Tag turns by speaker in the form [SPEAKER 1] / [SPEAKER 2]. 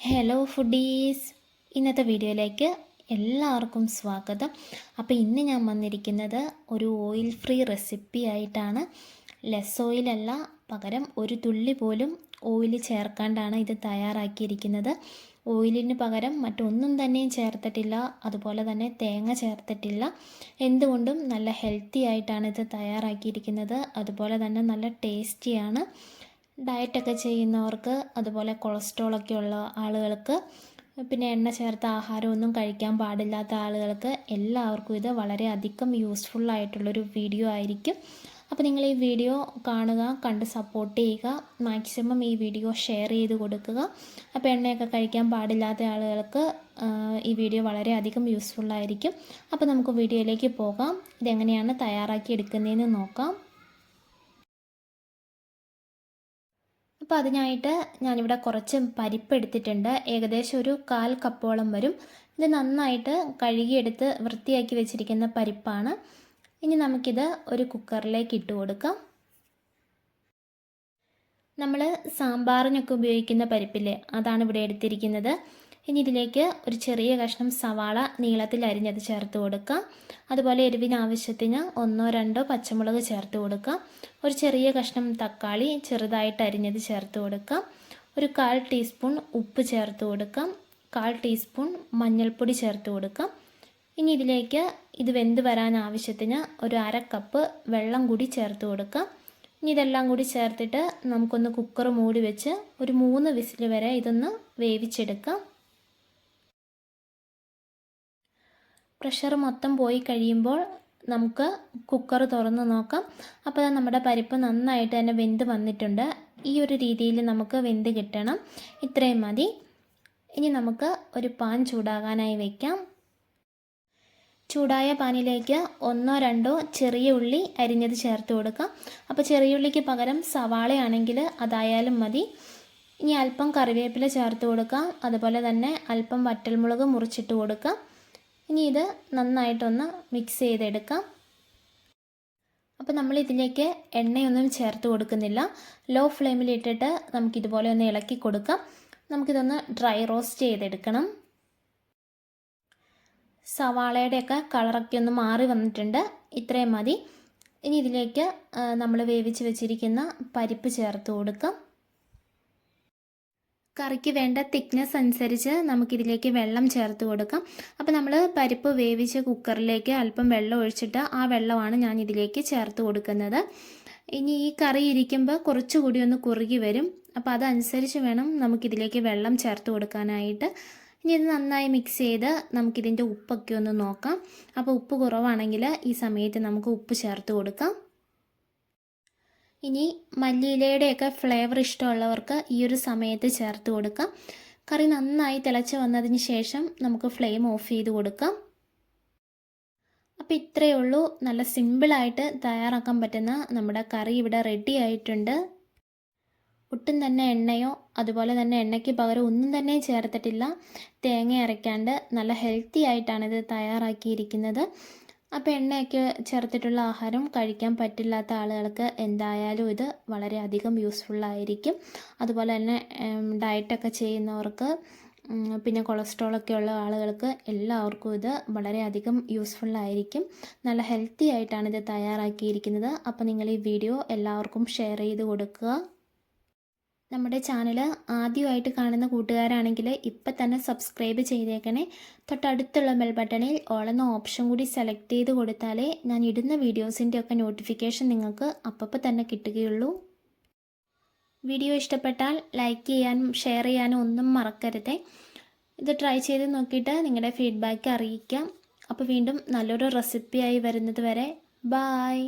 [SPEAKER 1] Hello foodies ഇന്നത്തെ വീഡിയോയിലേക്ക് എല്ലാവർക്കും സ്വാഗതം. അപ്പോൾ ഇന്ന് ഞാൻ വന്നിരിക്കുന്നത് ഒരു ഓയിൽ ഫ്രീ റെസിപ്പി ആയിട്ടാണ്. ലെസ് ഓയിലല്ല പകരം ഒരു തുള്ളി പോലും ഓയിൽ ചേർക്കാണ്ടാണ് ഇത് തയ്യാറാക്കിയിരിക്കുന്നത്. ഓയിലിന് പകരം മറ്റൊന്നും തന്നെയും ചേർത്തിട്ടില്ല അതുപോലെ തന്നെ തേങ്ങ ചേർത്തിട്ടില്ല. എന്തുകൊണ്ടും നല്ല ഹെൽത്തി ആയിട്ടാണ് ഇത് തയ്യാറാക്കിയിരിക്കുന്നത്. അതുപോലെ തന്നെ നല്ല ടേസ്റ്റിയാണ് ഡയറ്റൊക്കെ ചെയ്യുന്നവർക്ക് അതുപോലെ കൊളസ്ട്രോളൊക്കെ ഉള്ള ആളുകൾക്ക് പിന്നെ എണ്ണ ചേർത്ത ആഹാരമൊന്നും കഴിക്കാൻ പാടില്ലാത്ത ആളുകൾക്ക് എല്ലാവർക്കും ഇത് വളരെയധികം യൂസ്ഫുൾ ആയിട്ടുള്ളൊരു വീഡിയോ ആയിരിക്കും. അപ്പോൾ നിങ്ങൾ ഈ വീഡിയോ കാണുക കണ്ട് സപ്പോർട്ട് ചെയ്യുക മാക്സിമം ഈ വീഡിയോ ഷെയർ ചെയ്ത് കൊടുക്കുക. അപ്പോൾ എണ്ണയൊക്കെ കഴിക്കാൻ പാടില്ലാത്ത ആളുകൾക്ക് ഈ വീഡിയോ വളരെയധികം യൂസ്ഫുൾ ആയിരിക്കും. അപ്പോൾ നമുക്ക് വീഡിയോയിലേക്ക് പോകാം. ഇതെങ്ങനെയാണ് തയ്യാറാക്കി എടുക്കുന്നതെന്ന് നോക്കാം. അപ്പോൾ അതിനായിട്ട് ഞാനിവിടെ കുറച്ച് പരിപ്പ് എടുത്തിട്ടുണ്ട്. ഏകദേശം ഒരു കാൽ കപ്പോളം വരും. ഇത് നന്നായിട്ട് കഴുകിയെടുത്ത് വൃത്തിയാക്കി വെച്ചിരിക്കുന്ന പരിപ്പാണ്. ഇനി നമുക്കിത് ഒരു കുക്കറിലേക്ക് ഇട്ട് കൊടുക്കാം. നമ്മൾ സാമ്പാറിനൊക്കെ ഉപയോഗിക്കുന്ന പരിപ്പില്ലേ? അതാണ് ഇവിടെ എടുത്തിരിക്കുന്നത്. ഇനി ഇതിലേക്ക് ഒരു ചെറിയ കഷ്ണം സവാള നീളത്തിൽ അരിഞ്ഞത് ചേർത്ത് കൊടുക്കുക. അതുപോലെ എരിവിന് ആവശ്യത്തിന് ഒന്നോ രണ്ടോ പച്ചമുളക് ചേർത്ത് കൊടുക്കുക. ഒരു ചെറിയ കഷ്ണം തക്കാളി ചെറുതായിട്ട് അരിഞ്ഞത് ചേർത്ത് കൊടുക്കുക. ഒരു കാൽ ടീസ്പൂൺ ഉപ്പ് ചേർത്ത് കൊടുക്കാം കാൽ ടീസ്പൂൺ മഞ്ഞൾപ്പൊടി ചേർത്ത് കൊടുക്കാം ഇനി ഇതിലേക്ക് ഇത് വെന്ത് വരാൻ ആവശ്യത്തിന് ഒരു അര കപ്പ് വെള്ളം കൂടി ചേർത്ത് കൊടുക്കാം ഇനി ഇതെല്ലാം കൂടി ചേർത്തിട്ട് നമുക്കൊന്ന് കുക്കർ മൂടി വെച്ച് ഒരു മൂന്ന് വിസിൽ വരെ ഇതൊന്ന് വേവിച്ചെടുക്കാം. പ്രഷർ മൊത്തം പോയി കഴിയുമ്പോൾ നമുക്ക് കുക്കർ തുറന്ന് നോക്കാം. അപ്പോൾ നമ്മുടെ പരിപ്പ് നന്നായിട്ട് തന്നെ വെന്ത് വന്നിട്ടുണ്ട്. ഈ ഒരു രീതിയിൽ നമുക്ക് വെന്ത് കിട്ടണം. ഇത്രയും മതി. ഇനി നമുക്ക് ഒരു പാൻ ചൂടാകാനായി വയ്ക്കാം ചൂടായ പാനിലേക്ക് ഒന്നോ രണ്ടോ ചെറിയ ഉള്ളി അരിഞ്ഞത് ചേർത്ത് കൊടുക്കാം. അപ്പോൾ ചെറിയ ഉള്ളിക്ക് പകരം സവാളയാണെങ്കിൽ അതായാലും മതി. ഇനി അല്പം കറിവേപ്പില ചേർത്ത് കൊടുക്കാം. അതുപോലെ തന്നെ അല്പം വറ്റൽമുളക് മുറിച്ചിട്ട് കൊടുക്കാം. ഇനി ഇത് നന്നായിട്ടൊന്ന് മിക്സ് ചെയ്തെടുക്കാം. അപ്പോൾ നമ്മൾ ഇതിലേക്ക് എണ്ണയൊന്നും ചേർത്ത് കൊടുക്കുന്നില്ല. ലോ ഫ്ലെയിമിൽ ഇട്ടിട്ട് നമുക്കിതുപോലെ ഒന്ന് ഇളക്കി കൊടുക്കാം. നമുക്കിതൊന്ന് ഡ്രൈ റോസ്റ്റ് ചെയ്തെടുക്കണം. സവാളയുടെയൊക്കെ കളറൊക്കെ ഒന്ന് മാറി വന്നിട്ടുണ്ട്. ഇത്രയും മതി. ഇനി ഇതിലേക്ക് നമ്മൾ വേവിച്ച് വെച്ചിരിക്കുന്ന പരിപ്പ് ചേർത്ത് കൊടുക്കാം. കറിക്ക് വേണ്ട തിക്നെസ് അനുസരിച്ച് നമുക്കിതിലേക്ക് വെള്ളം ചേർത്ത് കൊടുക്കാം. അപ്പോൾ നമ്മൾ പരിപ്പ് വേവിച്ച് കുക്കറിലേക്ക് അല്പം വെള്ളം ഒഴിച്ചിട്ട് ആ വെള്ളമാണ് ഞാൻ ഇതിലേക്ക് ചേർത്ത് കൊടുക്കുന്നത്. ഇനി ഈ കറി ഇരിക്കുമ്പോൾ കുറച്ചുകൂടി ഒന്ന് കുറുകി വരും. അപ്പോൾ അതനുസരിച്ച് വേണം നമുക്കിതിലേക്ക് വെള്ളം ചേർത്ത് കൊടുക്കാനായിട്ട്. ഇനി ഇത് നന്നായി മിക്സ് ചെയ്ത് നമുക്കിതിന്റെ ഉപ്പൊക്കെ ഒന്ന് നോക്കാം. അപ്പോൾ ഉപ്പ് കുറവാണെങ്കിൽ ഈ സമയത്ത് നമുക്ക് ഉപ്പ് ചേർത്ത് കൊടുക്കാം. ഇനി മല്ലിയിലയുടെയൊക്കെ ഫ്ലേവർ ഇഷ്ടമുള്ളവർക്ക് ഈ ഒരു സമയത്ത് ചേർത്ത് കൊടുക്കാം. കറി നന്നായി തിളച്ച് വന്നതിന് ശേഷം നമുക്ക് ഫ്ലെയിം ഓഫ് ചെയ്ത് കൊടുക്കാം. അപ്പോൾ ഇത്രയേ ഉള്ളൂ. നല്ല സിമ്പിളായിട്ട് തയ്യാറാക്കാൻ പറ്റുന്ന നമ്മുടെ കറി ഇവിടെ റെഡി ആയിട്ടുണ്ട്. ഒട്ടും തന്നെ എണ്ണയോ അതുപോലെ തന്നെ എണ്ണയ്ക്ക് പകരം ഒന്നും തന്നെ ചേർത്തിട്ടില്ല. തേങ്ങ അരയ്ക്കാണ്ട് നല്ല ഹെൽത്തി ആയിട്ടാണ് ഇത് തയ്യാറാക്കിയിരിക്കുന്നത്. അപ്പോൾ എണ്ണയൊക്കെ ചേർത്തിട്ടുള്ള ആഹാരം കഴിക്കാൻ പറ്റില്ലാത്ത ആളുകൾക്ക് എന്തായാലും ഇത് വളരെയധികം യൂസ്ഫുള്ളായിരിക്കും അതുപോലെ തന്നെ ഡയറ്റൊക്കെ ചെയ്യുന്നവർക്ക് പിന്നെ കൊളസ്ട്രോളൊക്കെ ഉള്ള ആളുകൾക്ക് എല്ലാവർക്കും ഇത് വളരെയധികം യൂസ്ഫുള്ളായിരിക്കും നല്ല ഹെൽത്തി ആയിട്ടാണ് ഇത് തയ്യാറാക്കിയിരിക്കുന്നത്. അപ്പോൾ നിങ്ങൾ ഈ വീഡിയോ എല്ലാവർക്കും ഷെയർ ചെയ്ത് കൊടുക്കുക. നമ്മുടെ ചാനൽ ആദ്യമായിട്ട് കാണുന്ന കൂട്ടുകാരാണെങ്കിൽ ഇപ്പം തന്നെ സബ്സ്ക്രൈബ് ചെയ്തേക്കണേ. തൊട്ടടുത്തുള്ള ബെൽ ബട്ടണിൽ ഓളെന്ന ഓപ്ഷൻ കൂടി സെലക്ട് ചെയ്ത് കൊടുത്താലേ ഞാൻ ഇടുന്ന വീഡിയോസിന്റെ ഒക്കെ നോട്ടിഫിക്കേഷൻ നിങ്ങൾക്ക് അപ്പപ്പോൾ തന്നെ കിട്ടുകയുള്ളൂ. വീഡിയോ ഇഷ്ടപ്പെട്ടാൽ ലൈക്ക് ചെയ്യാനും ഷെയർ ചെയ്യാനും ഒന്നും മറക്കരുതേ. ഇത് ട്രൈ ചെയ്ത് നോക്കിയിട്ട് നിങ്ങളുടെ ഫീഡ്ബാക്ക് അറിയിക്കാം. അപ്പോൾ വീണ്ടും നല്ലൊരു റെസിപ്പിയായി വരുന്നത് വരെ. ബായ്